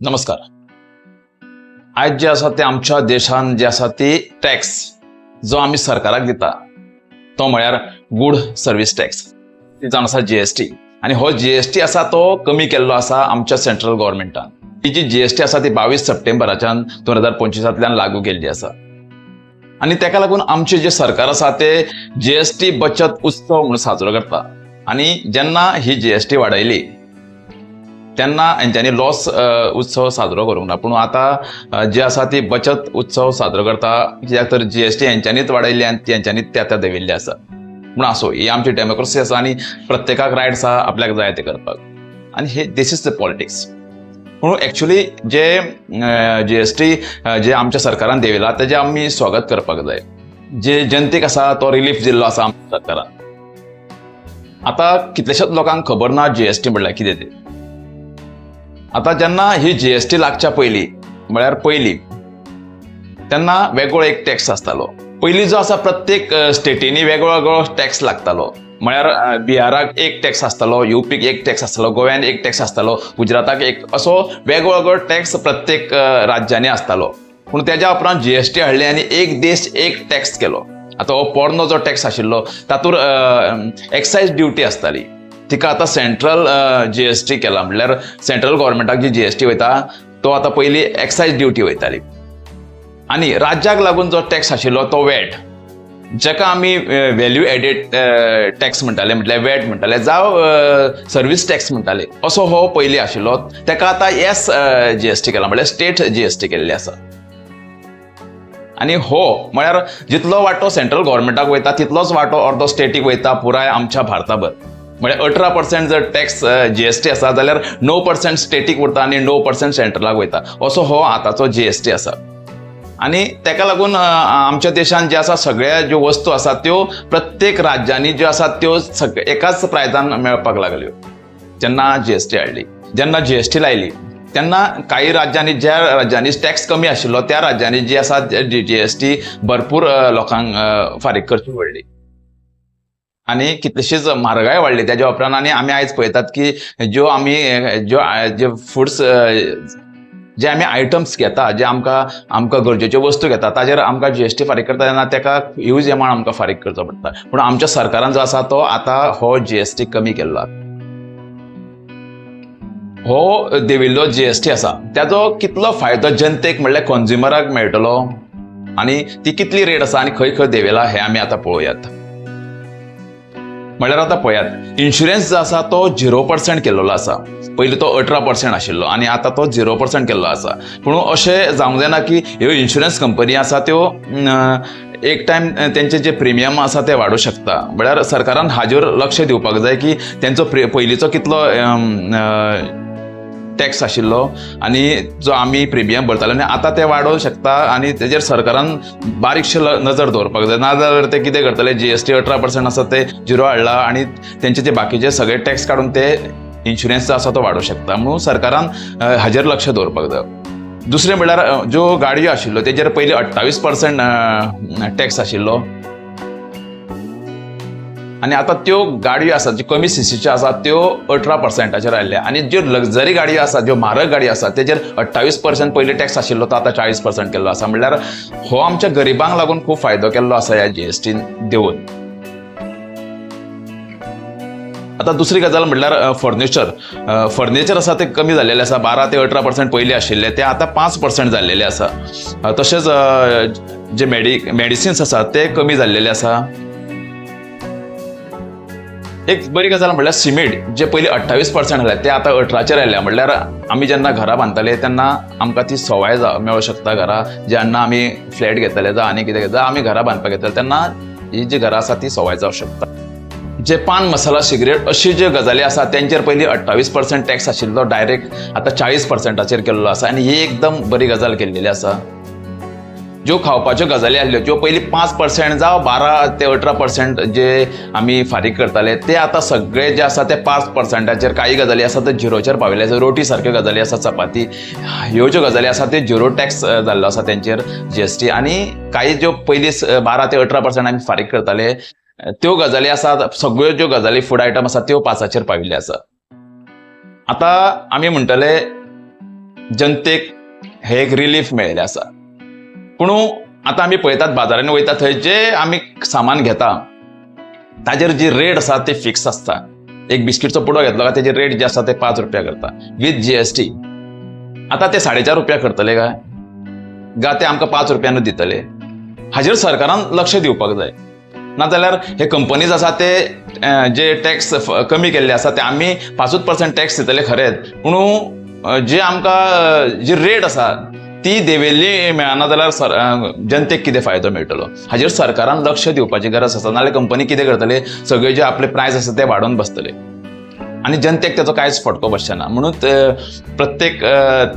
नमस्कार. आयज जे आसा ते आमच्या देशान जे आसा ती टॅक्स जो आमी सरकाराक दिता तो म्हळ्यार गूड सर्वीस टॅक्स जावन आसा जीएसटी आनी हो जीएसटी आसा तो कमी केल्लो आसा आमच्या सेंट्रल गव्हर्नमेंटान ही जी जीएसटी आसा ती बावीस सप्टेंबराच्यान दोन हजार पंचवीसांतल्यान लागू केल्ली आसा आनी तेका लागून आमचे जे सरकार आसा ते जीएसटी बचत उत्सव म्हणून साजरो करता. आनी जेन्ना ही जीएसटी वाडयली तेन्ना हांच्यांनी लॉस उत्सव साजरो करूंक ना पूण आतां जी जे आसा ती बचत उत्सव साजरो करता कित्याक तर जी एस टी हेंच्यांनीच वाडयल्ली आनी ती हेंच्यांनीच त्या त्या देविल्ली आसा पूण आसूं ही आमची डेमोक्रेसी आसा आनी प्रत्येकाक रायट आसा आपल्याक जाय ते करपाक. आनी हे दिस इज द पॉलिटिक्स पूण एक्चुली जे जी एस टी जे आमच्या सरकारान देविला तेजें आमी स्वागत करपाक जाय. जे जनतेक आसा तो रिलीफ दिल्लो आसा आमच्या सरकारान. आतां कितलेशेच लोकांक खबर ना जी एस टी म्हणल्यार कितें तें. आतां जेन्ना ही जी एस टी लागच्या पयलीं म्हळ्यार पयलीं तेन्ना वेगळो एक टॅक्स आसतालो पयलीं जो आसा प्रत्येक स्टेटींनी वेगळो वेगळो टॅक्स लागतालो. म्हळ्यार बिहाराक एक टॅक्स आसतालो युपीक एक टॅक्स आसतालो गोव्यान एक टॅक्स आसतालो गुजराताक एक असो वेगळो वेगळो टॅक्स प्रत्येक राज्यांनी आसतालो पूण तेज्या उपरांत जी एस टी हाडली आनी एक देश एक टॅक्स केलो. आतां हो पोरनो जो टॅक्स आशिल्लो तातूंत एक्सायज ड्युटी आसताली तिका आतां सेंट्रल जी एस टी केला. म्हणल्यार सेंट्रल गोवोरमेंटाक जी जी एस टी वयता तो आतां पयलीं एक्सायज ड्युटी वयताली आनी राज्याक लागून जो टॅक्स आशिल्लो तो वॅट जाका आमी व्हॅल्यू एडेड टॅक्स म्हणटाले म्हटल्यार वॅट म्हणटाले जावं सर्वीस टॅक्स म्हणटाले असो हो पयलीं आशिल्लो. ताका आतां एस जी एस टी केला. म्हटल्यार स्टेट जी एस टी केल्ली आसा. आनी हो म्हळ्यार जितलो वांटो सेंट्रल गोवोरमेंटाक वयता तितलोच वांटो अर्दो स्टेटीक वयता पुराय आमच्या भारताभर. म्हळ्यार अठरा पर्सेंट जर टॅक्स जी एस टी आसा जाल्यार णव पर्सेंट स्टेटीक उरता आनी णव पर्सेंट सेंट्रलाक वयता असो हो आतांचो जी एस टी आसा आनी ताका लागून आमच्या देशांत जे आसा सगळ्या ज्यो वस्तू आसात त्यो प्रत्येक राज्यांनी ज्यो आसात त्यो सग एकाच प्रायजान मेळपाक लागल्यो. जेन्ना जी एस टी हाडली जेन्ना जी एस टी लायली तेन्ना काही राज्यांनी ज्या राज्यांनी टॅक्स कमी आशिल्लो त्या राज्यांनी जी आसा जी जीएसटी भरपूर लोकांक फारीक करची पडली. आनी कितलीशीच म्हारगाय वाडली त्याच्या उपरांत आनी आमी आयज पळयतात की ज्यो आमी अ, ज्यो जे फुड्स जे आमी आयटम्स घेता जे आमकां आमकां गरजेच्यो वस्तू घेता ताजेर आमकां जी एस टी फारीक करता तेन्ना ताका ह्यूज एमावंट आमकां फारीक करचो पडटा पूण आमच्या सरकारान जो आसा तो आतां हो जी एस टी कमी केल्लो. आसा हो देविल्लो टी आसा ताजो कितलो फायदो जनतेक म्हणल्यार कंझ्युमराक मेळटलो? आनी ती कितली रेट आसा आनी खंय खंय देविला हें आमी आतां पळोवयात. म्हळ्यार आतां पळयात इन्शुरन्स जो आसा तो झिरो पर्संट केल्लो आसा पयलीं तो अठरा पर्संट आशिल्लो आनी आतां तो झिरो पर्संट केल्लो आसा पूण अशें जावंक जायना की ह्यो इन्शुरन्स कंपनी आसा त्यो एक टायम तेंचे जे प्रिमियम आसा ते वाडूं शकता. म्हळ्यार सरकारान हाजेर लक्ष दिवपाक जाय की तेंचो पयलींचो कितलो टॅक्स आशिल्लो आनी जो आमी प्रिमियम भरताले. आनी आतां ते वाडोवंक शकता आनी तेजेर सरकारान बारीकशे ल- नजर दवरपाक जाय. नाजाल्यार ते कितें करतले? टी अठरा पर्संट आसा ते झिरो हाडला आनी तेंचे जे बाकीचे सगळे टॅक्स काडून ते इन्शुरन्स जो आसा तो वाडोवंक शकता. म्हणून सरकारान हाजेर लक्ष दवरपाक जाय. दुसरें म्हळ्यार ज्यो गाडयो आशिल्ल्यो तेजेर पयलीं अठ्ठावीस पर्संट टॅक्स आशिल्लो. आनी आतां त्यो गाडयो आसात ज्यो कमी सीसीच्यो आसात त्यो अठरा पर्संटाचेर आयल्या आनी ज्यो लग्जरी गाडयो आसात ज्यो म्हारग गाडयो आसात तेजेर अठ्ठावीस पर्संट पयलीं टॅक्स आशिल्लो तो आतां चाळीस पर्संट केल्लो आसा म्हणल्यार हो आमच्या गरिबांक लागून खूब फायदो केल्लो आसा ह्या जीएसटीन देऊन. आतां दुसरी गजाल म्हणल्यार फर्निचर फर्निचर आसा ते कमी जाल्लेले आसा बारा ते अठरा पर्संट पयलीं आशिल्ले ते आतां पांच पर्संट जाल्लेले आसा तशेंच जे मेडि मेडिसिन्स आसात ते कमी जाल्लेले आसा एक बरी गजाल म्हणल्यार सिमेंट जे पयलीं अठ्ठावीस पर्संट आसले ते आतां अठराचेर आयल्या म्हणल्यार आमी जेन्ना घरां बांदताले तेन्ना आमकां ती सवाय जा मेळूं शकता घरा. जेन्ना आमी फ्लॅट घेतले जावं आनी कितें जावं आमी घरां बांदपाक घेतले तेन्ना ही जी घरां आसा ती सवाय जावं शकता. जे पान मसाला सिगरेट अशी ज्यो गजाली आसा तेंचेर पयलीं अठ्ठावीस पर्संट टॅक्स आशिल्लो डायरेक्ट आतां चाळीस पर्संटाचेर केल्लो आसा आनी ही एकदम बरी गजाल केल्लेली आसा ज्यो खावपाच्यो गजाली आसल्यो ज्यो पयलीं पांच पर्संट जावं बारा ते अठरा पर्संट जे आमी फारीक करताले ते आतां सगळे जे आसा ते पांच पर्संटाचेर काही गजाली आसा ते झिरोचेर पाविल्ले आसा. रोटी सारक्यो गजाली आसा चपाती ह्यो ज्यो गजाली आसा त्यो झिरो टॅक्स जाल्लो आसा तेंचेर जी एस टी. आनी काही ज्यो पयलीं बारा ते अठरा पर्संट आमी फारीक करताले त्यो गजाली आसा सगळ्यो ज्यो गजाली फूड आयटम आसा त्यो पांचाचेर पाविल्ले आसा. आतां आमी म्हणटले जनतेक हे एक रिलीफ मेळिल्लें आसा. पूण आतां आमी पळयतात बाजारांनी वयता थंय जे आमी सामान घेता ताजेर जी रेट आसा ती फिक्स आसता एक बिस्किटचो पुडो घेतलो काय तेजी रेट जी आसा ते पांच रुपया करता. विथ टी आतां ते साडे चार रुपया करतले काय गा ते आमकां पांच रुपयानूच दितले. हाजेर सरकारान लक्ष दिवपाक जाय. नाजाल्यार हे कंपनीज आसा ते जे टॅक्स कमी केल्ले आसा ते आमी पांचूच पर्संट टॅक्स दितले खरेंच पूण जे आमकां जी रेट आसा ती देवेली मेळना जाल्यार सर जनतेक कितें फायदो मेळटलो? हाजेर सरकारान लक्ष दिवपाची गरज आसा. नाल्यार कंपनी कितें करतले? सगळे जे आपले प्रायस आसा ते वाडोवन बसतले. आनी जनतेक ताचो कांयच फटको बसचे ना म्हणून प्रत्येक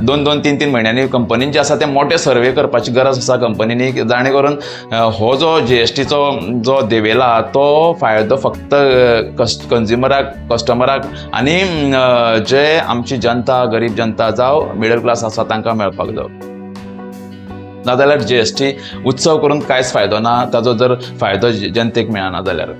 दोन दोन तीन तीन म्हयन्यांनी कंपनीन जे आसा ते मोठे सर्वे करपाची गरज आसा कंपनीनी जाणे करून हो जो जी एस टीचो जो देवेला तो फायदो फक्त कंज्युमराक कस्टमराक आनी जे आमची जनता गरीब जनता जावं मिडल क्लास आसा तांकां मेळपाक नाजाल्यार जी एस टी उत्सव करून कांयच फायदो ना ताजो जर फायदो जनतेक मेळना जाल्यार